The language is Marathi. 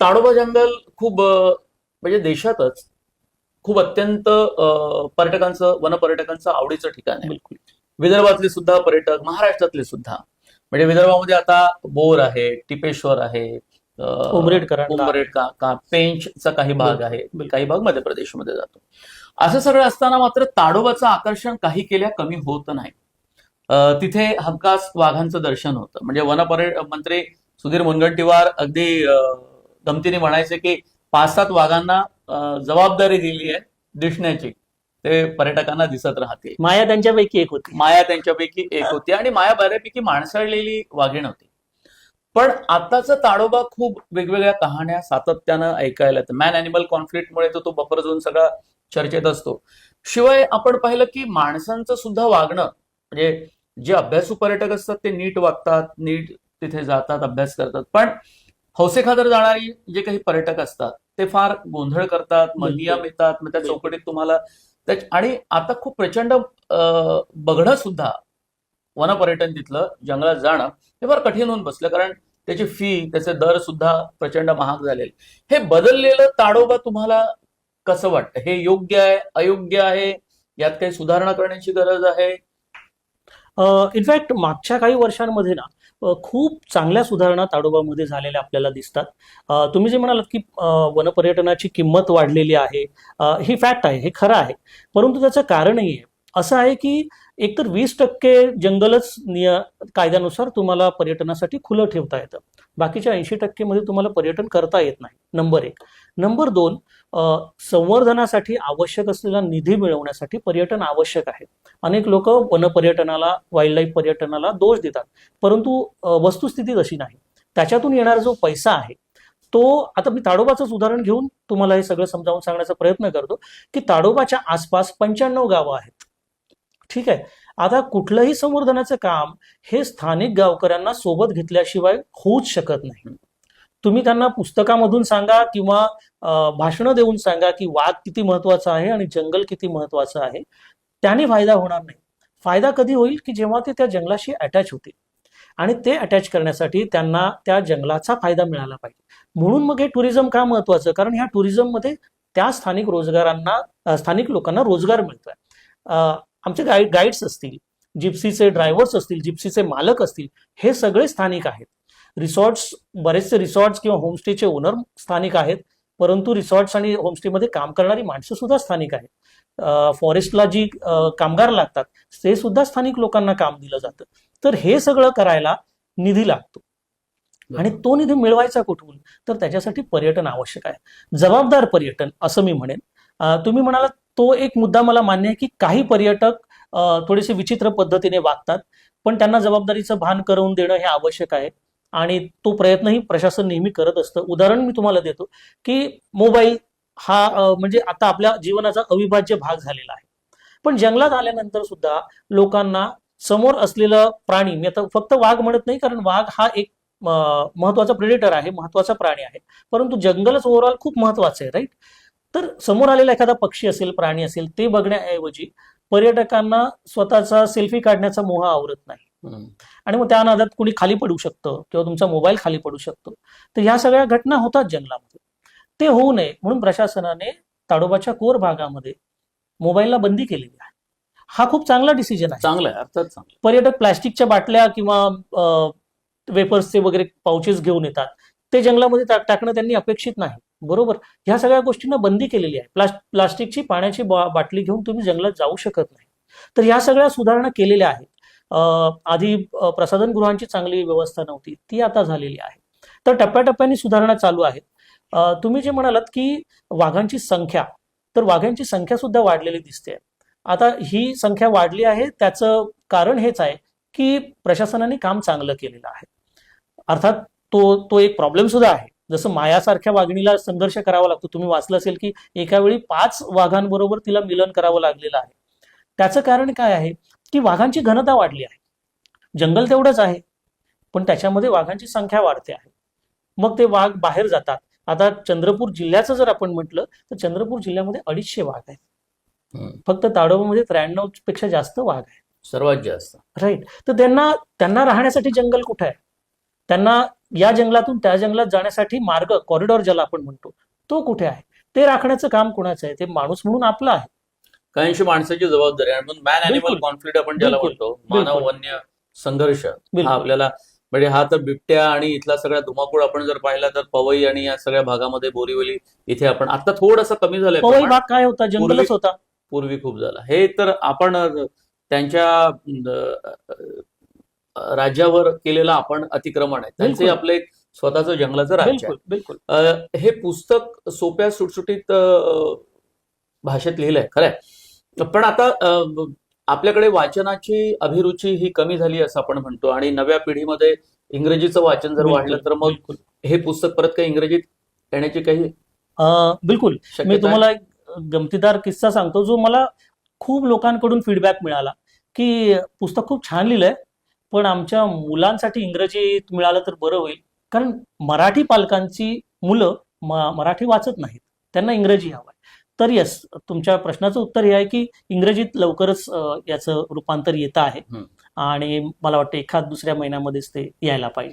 ताडोबा जंगल खूप म्हणजे देशातच खूप अत्यंत पर्यटकांचं वनपर्यटकांचं आवडीचं ठिकाण आहे. बिलकुल. विदर्भातले सुद्धा पर्यटक महाराष्ट्रातले सुद्धा. म्हणजे विदर्भामध्ये आता बोर आहे टिपेश्वर आहे उमरेड का का पेंचचा काही भाग आहे. काही भाग मध्य प्रदेशमध्ये जातो. असं सगळं असताना मात्र ताडोबाचं आकर्षण काही केल्या कमी होत नाही. तिथे हमखास वाघांचं दर्शन होतं. म्हणजे वनपर्य मंत्री सुधीर मुनगंटीवार अगदी गमतीने म्हणायचे की पाच सात वाघांना जबाबदारी दिली आहे दिसण्याची. ते पर्यटकांना दिसत राहतील. माया त्यांच्यापैकी एक होती. माया त्यांच्यापैकी एक होती आणि माया बऱ्यापैकी माणसाळलेली वाघीण होती पण आताचा ताडोबा खूप वेगवेगळ्या कहाण्या सातत्यानं ऐकायला येतं. मॅन अॅनिमल कॉन्फ्लिक्टमुळे तो तो बफर झोन सगळा चर्चेत असतो. शिवाय आपण पाहिलं की माणसांचं सुद्धा वागणं म्हणजे जे अभ्यासू पर्यटक असतात ते नीट वागतात नीट तिथे जातात अभ्यास करतात. पण हौसेखातर जाणारी जे काही पर्यटक असतात ते फार गोंधळ करतात मनियम येतात मग त्या. चौकटीत तुम्हाला आणि आता खूप प्रचंड बघणं सुद्धा वनपर्यटन तिथलं जंगलात जाणं हे फार कठीण होऊन बसलं. कारण त्याची फी त्याचे दर सुद्धा प्रचंड महाग झालेले. हे बदललेलं ताडोबा तुम्हाला कसं वाटतं? हे योग्य आहे अयोग्य आहे? यात काही सुधारणा करण्याची गरज आहे? इनफॅक्ट मागच्या काही वर्षांमध्ये ना खूप चांगल्या सुधारणा ताडोबामध्ये झालेल्या आपल्याला दिसतात. तुम्ही जे म्हणालात की वनपर्यटनाची किंमत वाढलेली आहे. ही फॅक्ट आहे हे खरं आहे. परंतु त्याचं कारणही आहे. असं आहे की एकतर वीस टक्के जंगलच निय कायद्यानुसार तुम्हाला पर्यटनासाठी खुलं ठेवता येतं. बाकीच्या ऐंशी टक्केमध्ये तुम्हाला पर्यटन करता येत नाही. नंबर एक. नंबर दोन संवर्धनासाठी आवश्यक असलेला निधी मिळवण्यासाठी पर्यटन आवश्यक आहे. अनेक लोक वनपर्यटनाला वाईल्ड लाईफ पर्यटनाला दोष देतात. परंतु वस्तुस्थिती तशी नाही. त्याच्यातून येणारा जो पैसा आहे तो आता मी ताडोबाचंच उदाहरण घेऊन तुम्हाला हे सगळं समजावून सांगण्याचा प्रयत्न करतो की ताडोबाच्या आसपास पंच्याण्णव गावं आहेत. ठीक आहे? आता कुठलंही संवर्धनाचं काम हे स्थानिक गावकऱ्यांना सोबत घेतल्याशिवाय होऊच शकत नाही. तुम्ही त्यांना पुस्तकामधून सांगा किंवा भाषणं देऊन सांगा की वाघ किती महत्त्वाचा आहे आणि जंगल किती महत्वाचं आहे त्याने फायदा होणार नाही. फायदा कधी होईल की जेव्हा ते त्या जंगलाशी अटॅच होतील. आणि ते अटॅच करण्यासाठी त्यांना त्या जंगलाचा फायदा मिळाला पाहिजे. म्हणून मग हे टुरिझम का महत्वाचं कारण ह्या टुरिझममध्ये त्या स्थानिक रोजगारांना स्थानिक लोकांना रोजगार मिळतोय. आमचे गाईड गाईड्स असतील जिप्सीचे ड्रायव्हर्स असतील जिप्सीचे मालक असतील हे सगळे स्थानिक आहेत. रिसॉर्ट्स बरेचसे रिसॉर्ट्स किंवा होमस्टेचे ओनर स्थानिक आहेत परंतु रिसॉर्ट्स आणि होमस्टेमध्ये काम करणारी माणसं सुद्धा स्थानिक आहेत. फॉरेस्टला जी कामगार लागतात ते सुद्धा स्थानिक लोकांना काम दिलं जातं. तर हे सगळं करायला निधी लागतो. आणि तो निधी मिळवायचा कुठून? तर त्याच्यासाठी पर्यटन आवश्यक आहे. जबाबदार पर्यटन असं मी म्हणेन. तुम्ही म्हणालात तो एक मुद्दा मला मान्य आहे की काही पर्यटक थोडेसे विचित्र पद्धतीने वागतात पण त्यांना जबाबदारीचं भान करून देणं हे आवश्यक आहे. आणि तो प्रयत्नही प्रशासन नेहमी करत असतं. उदाहरण मी तुम्हाला देतो की मोबाईल हा म्हणजे आता आपल्या जीवनाचा अविभाज्य भाग झालेला आहे. पण जंगलात आल्यानंतर सुद्धा लोकांना समोर असलेलं प्राणी मी आता फक्त वाघ म्हणत नाही कारण वाघ हा एक महत्त्वाचा प्रेडेटर आहे महत्त्वाचा प्राणी आहे. परंतु जंगलच ओव्हरऑल खूप महत्वाचं आहे राईट तर समोर आलेला एखादा पक्षी असेल प्राणी असेल ते बघण्याऐवजी पर्यटकांना स्वतःचा सेल्फी काढण्याचा मोह आवरत नाही. आणि मग त्या नादात कुणी खाली पडू शकतं किंवा तुमचा मोबाईल खाली पडू शकतो. तर ह्या सगळ्या घटना होतात जंगलामध्ये. ते होऊ नये म्हणून प्रशासनाने ताडोबाच्या कोर भागामध्ये मोबाईलला बंदी केलेली आहे. हा खूप चांगला डिसिजन आहे. चांगलं आहे अर्थात पर्यटक प्लॅस्टिकच्या बाटल्या किंवा वेपर्सचे वगैरे पाउचेस घेऊन येतात. ते जंगलामध्ये टाक- टाकणं त्यांनी अपेक्षित नाही. बरोबर? ह्या सगळ्या गोष्टींना बंदी केलेली आहे. प्लास्ट प्लास्टिकची पाण्याची बाटली घेऊन तुम्ही जंगलात जाऊ शकत नाही. तर ह्या सगळ्या सुधारणा केलेल्या आहेत. आधी प्रसाधनगृहांची चांगली व्यवस्था नव्हती. ती आता झालेली आहे. तर टप्प्याटप्प्याने सुधारणा चालू आहेत. तुम्ही जे म्हणालात की वाघांची संख्या तर वाघांची संख्या सुद्धा वाढलेली दिसते. आता ही संख्या वाढली आहे. त्याचं कारण हेच आहे की प्रशासनाने काम चांगलं केलेलं आहे. अर्थात तो तो एक प्रॉब्लेम सुद्धा आहे. जसं मायासारख्या वाघिणीला संघर्ष करावा लागतो. तुम्ही वाचलं असेल की एका वेळी पाच वाघांबरोबर तिला मिलन करावं लागलेलं आहे. त्याचं कारण काय आहे? की वाघांची घनता वाढली आहे. जंगल तेवढंच आहे पण त्याच्यामध्ये वाघांची संख्या वाढते आहे. मग ते वाघ बाहेर जातात. आता चंद्रपूर जिल्ह्याचं जर आपण म्हटलं तर चंद्रपूर जिल्ह्यामध्ये अडीचशे वाघ आहेत. फक्त ताडोबामध्ये त्र्याण्णवपेक्षा जास्त वाघ आहेत. सर्वात जास्त. राईट. तर त्यांना त्यांना राहण्यासाठी जंगल कुठे आहे? त्यांना या जंगलातून त्या जंगलात जाण्यासाठी मार्ग कॉरिडॉर ज्याला आपण म्हणतो तो कुठे आहे? ते राखण्याचं काम कोणाचं आहे? ते माणूस म्हणून आपलं आहे. काहींशी माणसाची जबाबदारी आहे. म्हणून मॅन अॅनिमल. कॉन्फ्लिक्ट आपण ज्याला. म्हणतो मानव. वन्य संघर्ष. हा आपल्याला म्हणजे हा तर बिबट्या आणि इथला सगळा धुमाकूळ आपण जर पाहिला तर पवई आणि या सगळ्या भागामध्ये बोरिवली इथे आपण आता थोडंसं कमी झालंय पवई. भाग काय होता? जंगलच होता. पूर्वी खूप झाला. हे तर आपण त्यांच्या राज्यावर केलेलं आपण अतिक्रमण आहे. त्यांचे. आपलं एक स्वतःचं जंगलाचं राज्य आहे. बिलकुल हे पुस्तक सोप्या सुटसुटीत भाषेत लिहिलंय खरंय. पण आता आपल्याकडे वाचनाची अभिरुची ही कमी झाली असं आपण म्हणतो आणि नव्या पिढीमध्ये इंग्रजीचं वाचन जर वाढलं तर मग हे पुस्तक परत काही इंग्रजीत येण्याची काही बिलकुल. मी? तुम्हाला एक गमतीदार किस्सा सांगतो जो मला खूप लोकांकडून फीडबॅक मिळाला की पुस्तक खूप छान लिहिलंय. पण आमच्या मुलांसाठी इंग्रजीत मिळालं तर बरं होईल. कारण मराठी पालकांची मुलं म- मराठी वाचत नाहीत. त्यांना इंग्रजी हवं आहे तर येस तुमच्या प्रश्नाचं उत्तर हे आहे की इंग्रजीत लवकरच याचं रूपांतर येतं आहे. आणि मला वाटतं एखाद दुसऱ्या महिन्यामध्येच ते यायला पाहिजे.